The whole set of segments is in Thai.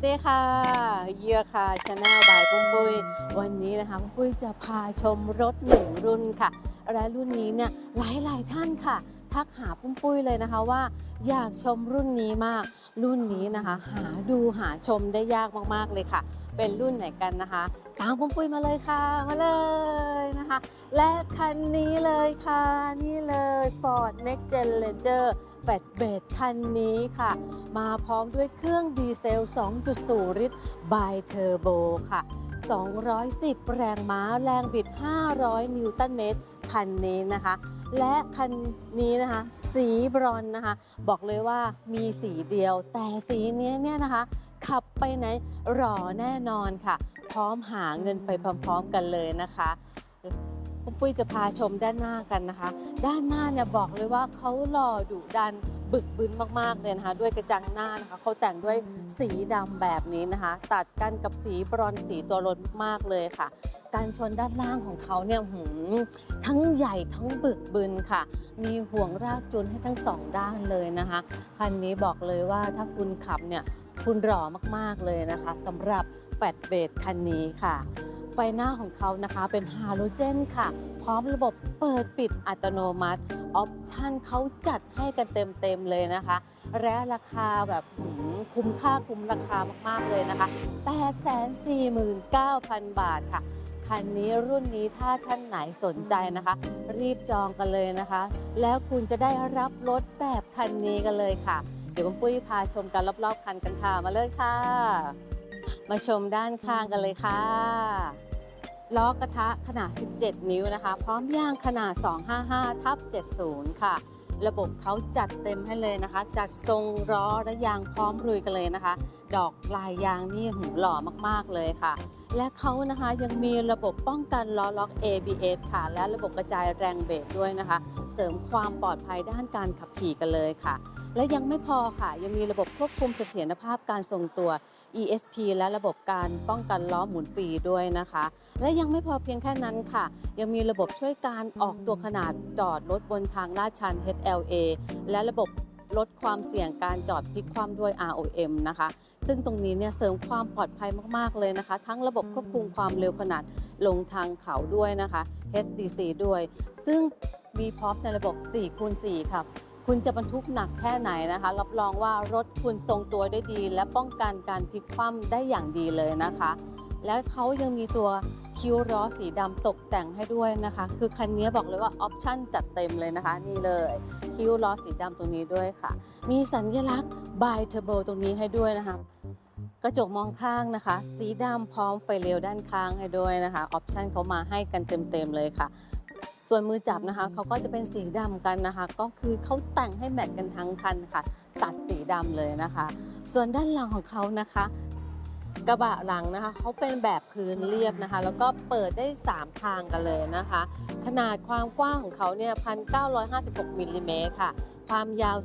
วัสดีค่ะ เยียค่ะชาแนลบายปุ้มปุ้ยวันนี้นะคะปุ้มปุ้ยจะพาชมรถหนึ่งรุ่นค่ะ และรุ่นนี้เนี่ยหลายๆท่านค่ะ ทักหาปุ้มปุ้ยเลยนะคะว่า อยากชมรุ่นนี้มาก รุ่นนี้นะคะ หาดูหาชมได้ยากมากๆเลยค่ะ เป็นรุ่นไหนกันนะคะ ตามปุ้มปุ้ยมาเลยค่ะ มาเลย นะคะ และคันนี้เลยค่ะ นี่เลย Ford Next Gen Ranger แฟตเบดคันนี้ค่ะ มาพร้อมด้วยเครื่องดีเซล 2.0 ลิตร by Turbo ค่ะ 210 แรงม้าแรงบิด 500 นิวตันเมตร คันนี้นะคะ และคันนี้นะคะ สีบรอนนะคะ บอกเลยว่ามีสีเดียว แต่สีนี้เนี่ยนะคะ ขับไปไหนหล่อแน่นอนค่ะ พร้อมหาเงินไปพร้อมๆกันเลยนะคะ ปุ้ปุ้ยจะพาชมด้านหน้ากันนะคะ ด้านหน้าเนี่ยบอกเลยว่าเขาหล่อดุดันบึกบึนมากๆเลยนะคะ ด้วยกระจังหน้านะคะเขาแต่งด้วยสีดำแบบนี้นะคะ ตัดกันกับสีบรอนสีตัวรถมากเลยค่ะ การชนด้านล่างของเขาเนี่ยหืมทั้งใหญ่ทั้งบึกบึนค่ะ มีห่วงรากจูนให้ทั้งสองด้านเลยนะคะคันนี้บอกเลยว่าถ้าคุณขับเนี่ยคุณหล่อมากๆเลยนะคะสำหรับแฟตเบดคันนี้ค่ะ ฟหน้าของเขานะคะ เป็นฮาโลเจนค่ะ พร้อมระบบเปิดปิดอัตโนมัติ ออปชันเขาจัดให้กันเต็มๆเลยนะคะ และราคาแบบคุ้มค่าคุ้มราคามากๆเลยนะคะ 849,000 บาทค่ะ คันนี้รุ่นนี้ถ้าท่านไหนสนใจนะคะ รีบจองกันเลยนะคะ แล้วคุณจะได้รับรถแบบคันนี้กันเลยค่ะ เดี๋ยวผมปุ้ยพาชมกันรอบๆคันกันค่ะ มาเลยค่ะมาชมด้านข้างกันเลยค่ะ ล้อกระทะขนาด 17 นิ้วนะคะ พร้อมยางขนาด 255ทับ70 ค่ะ ระบบเขาจัดเต็มให้เลยนะคะ จัดทรงล้อและยางพร้อมรุยกันเลยนะคะ ดอกลายยางนี่หูหล่อมากๆเลยค่ะ และเขานะคะยังมีระบบป้องกันล้อล็อก ABS ค่ะ และระบบกระจายแรงเบรกด้วยนะคะ เสริมความปลอดภัยด้านการขับขี่กันเลยค่ะ และยังไม่พอค่ะ ยังมีระบบควบคุมเสถียรภาพการทรงตัว ESP และระบบการป้องกันล้อหมุนฟรีด้วยนะคะ และยังไม่พอเพียงแค่นั้นค่ะ ยังมีระบบช่วยการออกตัวขนาดจอดรถบนทางลาดชัน HLA และระบบ ลดความเสี่ยงการจอดพลิกคว่ำด้วย ROM นะคะ ซึ่งตรงนี้เนี่ยเสริมความปลอดภัยมากๆเลยนะคะ ทั้งระบบควบคุมความเร็วขนาดลงทางเขาด้วยนะคะ HDC ด้วย ซึ่งมีพร้อมในระบบ4คูณ4ค่ะคุณจะบรรทุกหนักแค่ไหนนะคะ รับรองว่ารถคุณทรงตัวได้ดี และป้องกันการพลิกคว่ำได้อย่างดีเลยนะคะ และเขายังมีตัวคิ้วล้อสีดำตกแต่งให้ด้วยนะคะ คือคันนี้บอกเลยว่าออปชั่นจัดเต็มเลยนะคะ นี่เลย คิ้วล้อสีดำตรงนี้ด้วยค่ะ มีสัญลักษณ์ by turbo ตรงนี้ให้ด้วยนะคะ กระจกมองข้างนะคะ สีดำพร้อมไฟเลี้ยวด้านข้างให้ด้วยนะคะออปชั่นเขามาให้กันเต็มๆเลยค่ะส่วนมือจับนะคะเขาก็จะเป็นสีดำกันนะคะ ก็คือเขาแต่งให้แมทกันทั้งคันค่ะ ตัดสีดำเลยนะคะ ส่วนด้านหลังของเขานะคะ กระบะหลังนะคะเขาเป็นแบบพื้นเรียบนะคะ แล้วก็เปิดได้ 3 ทางกันเลยนะคะ ขนาดความกว้างของเขาเนี่ย1,956มิลลิเมตรค่ะ ความยาว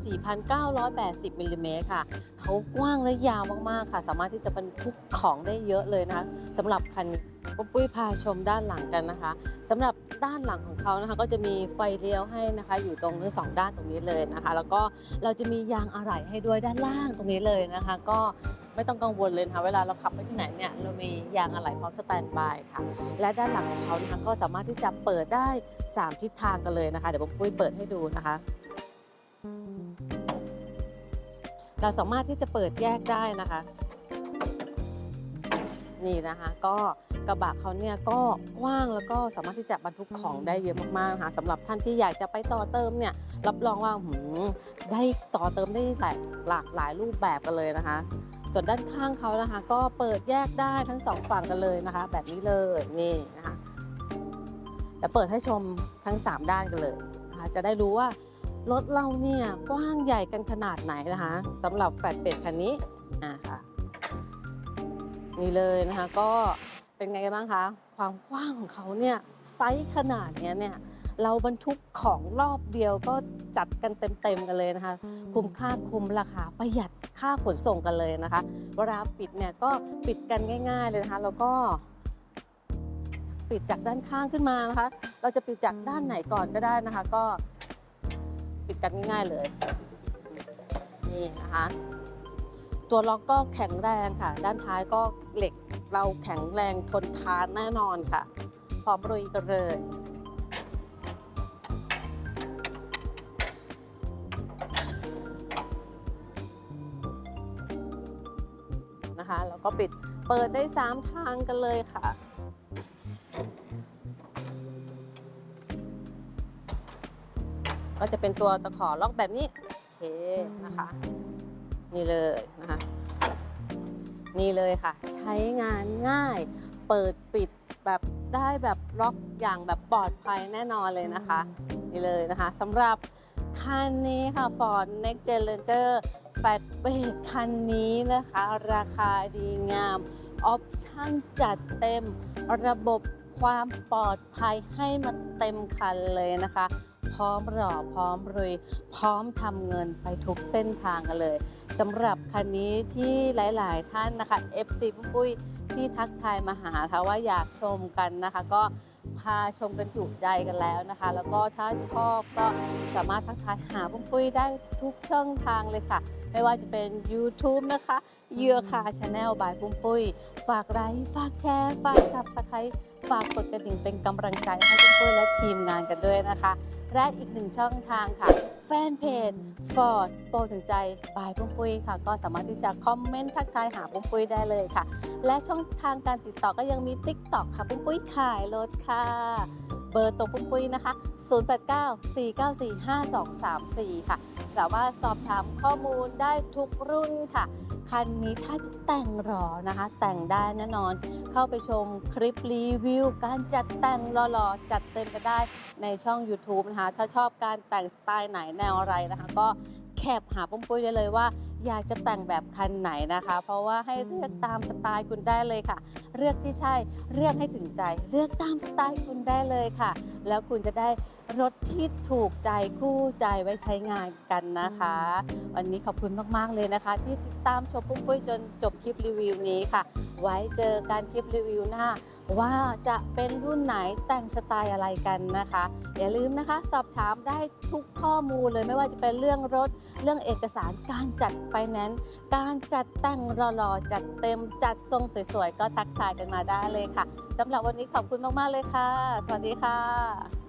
4,980มิลลิเมตรค่ะเขากว้างและยาวมากๆค่ะ สามารถที่จะบรรทุกของได้เยอะเลยนะคะสำหรับคันปุ๊บปุ้ยพาชมด้านหลังกันนะคะสำหรับด้านหลังของเขานะคะก็จะมีไฟเลี้ยวให้นะคะ อยู่ตรงทั้สองด้านตรงนี้เลยนะคะ แล้วก็เราจะมียางอะไหล่ให้ด้วยด้านล่างตรงนี้เลยนะคะ ก็ ไม่ต้องกังวลเลยนะคะเวลาเราขับไปที่ไหนเนี่ยเรามียางอะไหล่พร้อมสแตนบายค่ะ และด้านหลังของเขานะคะก็สามารถที่จะเปิดได้ 3 ทิศทางกันเลยนะคะ เดี๋ยวผมปุ้ยเปิดให้ดูนะคะ เราสามารถที่จะเปิดแยกได้นะคะ นี่นะคะก็กระบะเขาเนี่ยก็กว้างแล้วก็สามารถที่จะบรรทุกของได้เยอะมากๆนะคะสำหรับท่านที่อยากจะไปต่อเติมเนี่ยรับรองว่าได้ต่อเติมได้หลากหลายรูปแบบกันเลยนะคะ ส่วนด้านข้างเขานะคะ ก็เปิดแยกได้ทั้งสองฝั่งกันเลยนะคะ แบบนี้เลยนี่นะคะเดี๋ยวเปิดให้ชมทั้ง 3 ด้านกันเลยนะคะจะได้รู้ว่ารถเราเนี่ยกว้างใหญ่กันขนาดไหนนะคะสำหรับแฟดเป็ดคันนี้อ่าค่ะนี่เลยนะคะก็เป็นไงกันบ้างคะ ความกว้างของเขาเนี่ยไซส์ขนาดเนี้ยเนี่ย เราบรรทุกของรอบเดียวก็จัดกันเต็มๆกันเลยนะคะ คุ้มค่าคุ้มราคาประหยัดค่าขนส่งกันเลยนะคะ เวลาปิดเนี่ยก็ปิดกันง่าย ๆเลยนะคะ แล้วก็ ปิดจากด้านข้างขึ้นมานะคะ เราจะปิดจากด้านไหนก่อนก็ได้นะคะ ก็ปิดกันง่ายๆเลยนี่นะคะตตัวล็อกก็แข็งแรงค่ะ ด้านท้ายก็เหล็กเราแข็งแรงทนทานแน่นอนค่ะพร้อมรุยกันเลย นะคะ แล้วก็ปิดเปิดได้ 3 ทางกันเลยค่ะ ก็จะเป็นตัวตะขอล็อกแบบนี้ โอเคนะคะ นี่เลยนะคะนี่เลยค่ะ ใช้งานง่าย เปิดปิดแบบได้แบบล็อกอย่างแบบปลอดภัยแน่นอนเลยนะคะ นี่เลยนะคะสำหรับ คันนี้ค่ะ Ford Next Gen Ranger แฟตเบรกคันนี้นะคะ ราคาดีงาม ออปชั่นจัดเต็ม ระบบความปลอดภัยให้มาเต็มคันเลยนะคะ พร้อมหล่อพร้อมรุย พร้อมทำเงินไปทุกเส้นทางกันเลยสำหรับคันนี้ที่หลาย ๆ ท่านนะคะ FC ปุ้มปุ้ยที่ทักทายมาหาค่ะว่าอยากชมกันนะคะก็ พาชมกันจุใจกันแล้วนะคะ แล้วก็ถ้าชอบก็สามารถทักทายหาปุ้มปุ้ยได้ทุกช่องทางเลยค่ะ ไม่ว่าจะเป็น YouTube นะคะเยือคาชาแนลบายปุ้มปุ้ย ฝากไลค์ฝากแชร์ ฝากซับสไครต์ ฝากกดกระดิ่งเป็นกำลังใจให้ปุ้ยและทีมงานกันด้วยนะคะ และอีกหนึ่งช่องทางค่ะ แฟนเพจ Ford โปรถึงใจบายปุ้มปุ้ยค่ะ ก็สามารถที่จะคอมเมนต์ทักทายหาปุ้มปุ้ยได้เลยค่ะ และช่องทางการติดต่อก็ยังมี TikTok ค่ะปุ้มปุ้ยขายรถค่ะ เบอร์ตรงปุ้มปุ้ยนะคะ 0894945234 ค่ะ สามารถสอบถามข้อมูลได้ทุกรุ่นค่ะ คันนี้ถ้าจะแต่งหรอนะคะ แต่งได้แน่นอน เข้าไปชมคลิปรีวิว การจัดแต่งหล่อๆ จัดเต็มกันได้ในช่อง YouTube นะคะ ถ้าชอบการแต่งสไตล์ไหนแนวอะไรนะคะ ก็แคปหาปุ้มปุ้ยได้เลยว่า อยากจะแต่งแบบคันไหนนะคะ เพราะว่าให้เลือกตามสไตล์คุณได้เลยค่ะ เลือกที่ใช่เลือกให้ถึงใจ เลือกตามสไตล์คุณได้เลยค่ะ แล้วคุณจะได้รถที่ถูกใจคู่ใจไว้ใช้งานกันนะคะ วันนี้ขอบคุณมากๆเลยนะคะ ที่ติดตามชมปุ้มปุ้ยจนจบคลิปรีวิวนี้ค่ะ ไว้เจอการคลิปรีวิวหน้าว่าจะเป็นรุ่นไหนแต่งสไตล์อะไรกันนะคะ อย่าลืมนะคะ สอบถามได้ทุกข้อมูลเลยไม่ว่าจะเป็นเรื่องรถ เรื่องเอกสารการจัดไฟแนนซ์การจัดแต่งหล่อๆจัดเต็มจัดทรงสวยๆ ก็ทักทายกันมาได้เลยค่ะสำหรับวันนี้ขอบคุณมากๆเลยค่ะ สวัสดีค่ะ